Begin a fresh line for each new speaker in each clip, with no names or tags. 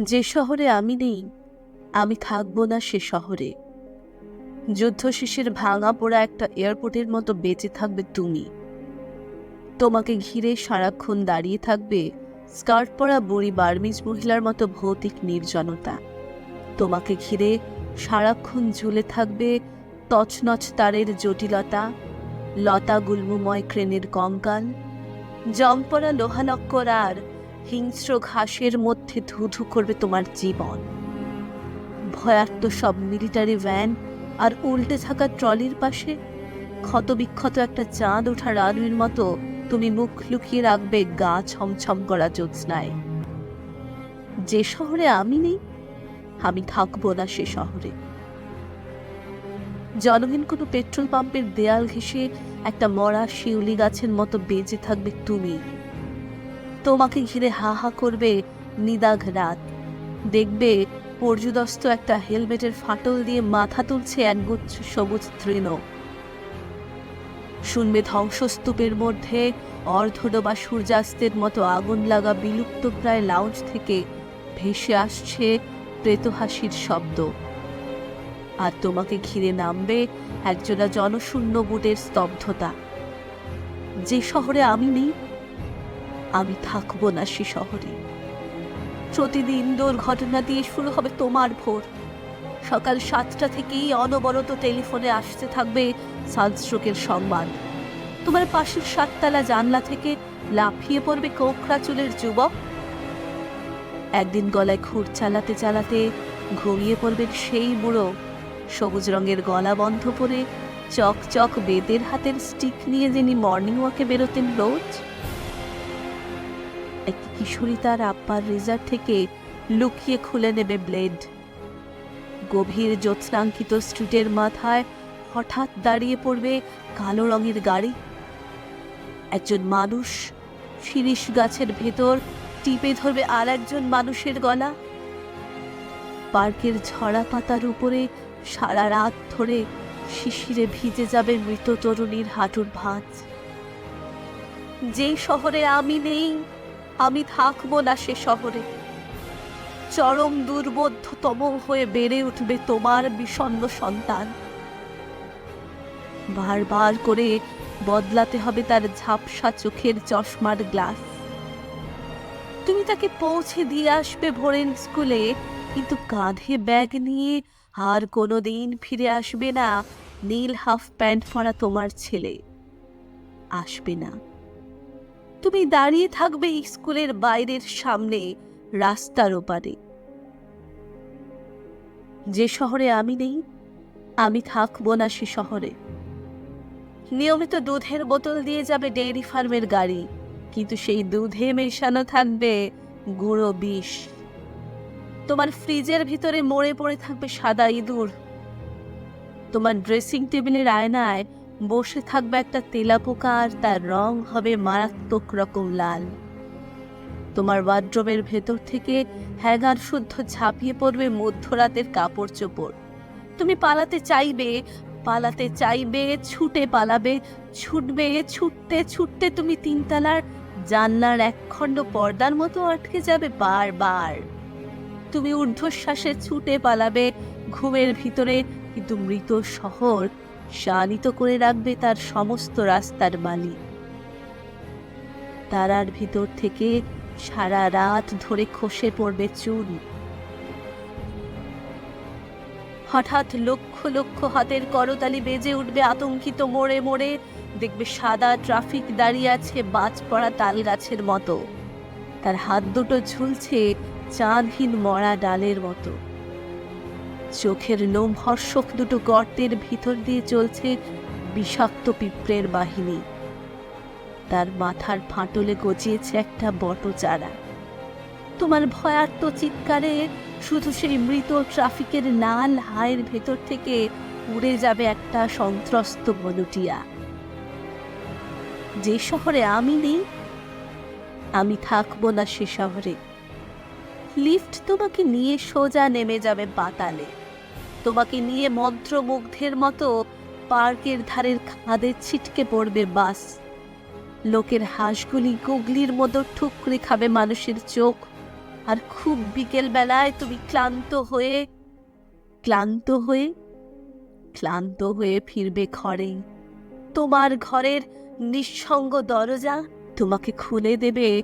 যে শহরে আমি নেই, আমি থাকব না সে শহরে। যুদ্ধ শেষের ভাঙা পোড়া একটা এয়ারপোর্টের মতো বেঁচে থাকবে তুমি। তোমাকে ঘিরে সারাক্ষণ দাঁড়িয়ে থাকবে স্কার্ট পরা বুড়ি বার্মিজ মহিলার মতো ভৌতিক নির্জনতা। তোমাকে ঘিরে সারাক্ষণ ঝুলে থাকবে তছনছ তারের জটিলতা, লতা গুল্মময় ক্রেনের কঙ্কাল জমপড়া লোহালক্কর আর হিংস্র ঘাসের মধ্যে ধুধু করবে তোমার জীবন। ভয়ার্ত সব মিলিটারি ভ্যান আর উল্টে থাকা ট্রলির পাশে ক্ষতবিক্ষত একটা চাঁদ ওঠা রানুর মতো তুমি মুখ লুকিয়ে রাখবে গা ছমছম করা জ্যোৎস্নায়। যে শহরে আমি নেই, আমি থাকব না সে শহরে। জনহীন কোনো পেট্রোল পাম্পের দেয়াল ঘেঁষে একটা মরা শিউলি গাছের মতো বেঁচে থাকবে তুমি। তোমাকে ঘিরে হা হা করবে নিদাঘ রাত। দেখবে পর্যুদস্ত একটা হেলমেটের ফাটল দিয়ে মাথা তুলছে একগুচ্ছ সবুজ তৃণ। শুনবে ধ্বংসস্তূপের মধ্যে অর্ধডোবা সূর্যাস্তের মতো আগুন লাগা বিলুপ্ত প্রায় লাউঞ্জ থেকে ভেসে আসছে প্রেতহাসির শব্দ। আর তোমাকে ঘিরে নামবে একজোড়া জনশূন্য বুটের স্তব্ধতা। যে শহরে আমি নেই আমি থাকব না সে শহরে। প্রতিদিন দুর্ঘটনা দিয়ে শুরু হবে তোমার ভোর। সকাল সাতটা থেকেই অনবরত টেলিফোনে আসতে থাকবে সানস্ট্রোকের সংবাদ। তোমার পাশের সাততলা জানলা থেকে লাফিয়ে পড়বে কোকড়া চুলের যুবক। একদিন গলায় ঘুর চালাতে চালাতে ঘুমিয়ে পড়বেন সেই বুড়ো। সবুজ রঙের গলা বন্ধ করে চক চক বেদের হাতের স্টিক নিয়ে যিনি মর্নিং ওয়াকে বেরোতেন রোজ। কিশোরী তার আব্বার রেজার থেকে লুকিয়ে খুলে নেবে ব্লেড। গভীর জ্যোৎস্নাঙ্কিত স্ট্রিটের মাথায় হঠাৎ দাঁড়িয়ে পড়বে কালো রঙের গাড়ি। একজন মানুষ শিরিষ গাছের ভেতর টিপে ধরবে আর একজন মানুষের গলা। পার্কের ঝরা পাতার উপরে সারা রাত ধরে শিশিরে ভিজে যাবে মৃত তরুণীর হাঁটুর ভাঁজ। যেই শহরে আমি নেই আমি থাকব না সে শহরে। চরম দুর্বোধ্যতম হয়ে বেড়ে উঠবে তোমার বিষণ্ণ সন্তান। বারবার করে বদলাতে হবে তার ঝাপসা চোখের চশমার গ্লাস। তুমি তাকে পৌঁছে দিয়ে আসবে ভোরের স্কুলে, কিন্তু কাঁধে ব্যাগ নিয়ে আর কোনো দিন ফিরে আসবে না। নীল হাফ প্যান্ট পরা তোমার ছেলে। আসবে না। তুমি দাঁড়িয়ে থাকবে স্কুলের বাইরের সামনে, রাস্তার ওপারে। যে শহরে আমি নেই, আমি থাকব না সে শহরে। নিয়মিত দুধের বোতল দিয়ে যাবে ডেয়ারি ফার্মের গাড়ি, কিন্তু সেই দুধে মেশানো থাকবে গুঁড়ো বিষ। তোমার ফ্রিজের ভিতরে মরে পড়ে থাকবে সাদা ইঁদুর। তোমার ড্রেসিং টেবিলের আয়নায় বসে থাকবে একটা তেলাপোকা আর তার রং হবে মারাত্মক রকম লাল। তোমার ওয়ার্ড্রোবের ভেতর থেকে হ্যাগার শুদ্ধ ঝাঁপিয়ে পড়বে মধ্যরাতের কাপড় চোপড়। তুমি পালাতে চাইবে পালাতে চাইবে, ছুটে পালাবে, ছুটবে, ছুটতে ছুটতে তুমি তিনতলার জানলার একখণ্ড পর্দার মতো আটকে যাবে বারবার। তুমি ঊর্ধ্বশ্বাসে ছুটে পালাবে, ঘুমের ভিতরে কিন্তু মৃত শহর শানিত করে রাখবে তার সমস্ত রাস্তার মালিক। তারার ভিতর থেকে সারা রাত ধরে খসে পড়বে চুল হঠাৎ লক্ষ লক্ষ হাতের করতালি বেজে উঠবে আতঙ্কিত মোড়ে মোড়ে। দেখবে সাদা ট্রাফিক দাঁড়িয়ে আছে বাজ পড়া তাল গাছের মতো। তার হাত দুটো ঝুলছে চাঁদহীন মরা ডালের মতো। চোখের লোম হর্ষক দুটো গর্তের ভিতর দিয়ে চলছে বিষাক্ত পিঁপড়ের বাহিনী। তার মাথার ফাটলে গজিয়েছে একটা বটচারা তোমার ভয়ার্ত চিৎকারে শুধু সেই মৃত ট্রাফিকের নাল হায়ের ভেতর থেকে উড়ে যাবে একটা সন্ত্রস্ত বলটিয়া যে শহরে আমি নেই, আমি থাকব না সে শহরে। লিফট তোমাকে নিয়ে সোজা নেমে যাবে বাতালে। তোমাকে নিয়ে মন্ত্রমুগ্ধের মতো পার্কের ধারের খাদে ছিটকে পড়বে বাস। লোকের হাঁসগুলি গুগলির মতো ঠুকরে খাবে মানুষের চোখ। আর খুব বিকেল বেলায় তুমি ক্লান্ত হয়ে ক্লান্ত হয়ে ক্লান্ত হয়ে ফিরবে ঘরে। তোমার ঘরের নিঃসঙ্গ দরজা তোমাকে খুলে দেবে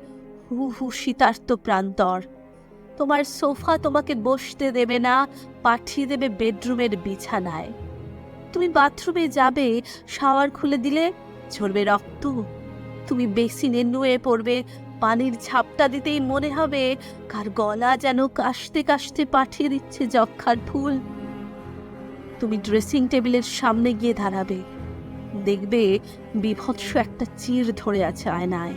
হু হু শীতার্ত প্রান্তর। তোমার সোফা তোমাকে বসতে দেবে না, পাঠিয়ে দেবে বেডরুমের বিছানায়। তুমি বাথরুমে যাবে, শাওয়ার খুলে দিলে ঝরবে রক্ত। তুমি বেসিনে নুয়ে পড়বে, পানির ঝাপটা দিতেই মনে হবে কার গলা যেন কাশতে কাশতে পাঠিয়ে দিচ্ছে যক্ষার ফুল। তুমি ড্রেসিং টেবিলের সামনে গিয়ে দাঁড়াবে। দেখবে বিভৎস একটা চির ধরে আছে আয়নায়।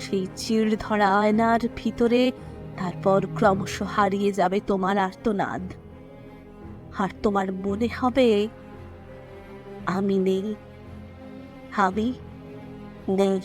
সেই চির ধরা আয়নার ভিতরে তারপর ক্রমশ হারিয়ে যাবে তোমার আর্তনাদ। আর তোমার মনে হবে আমি নেই। আমি নেই।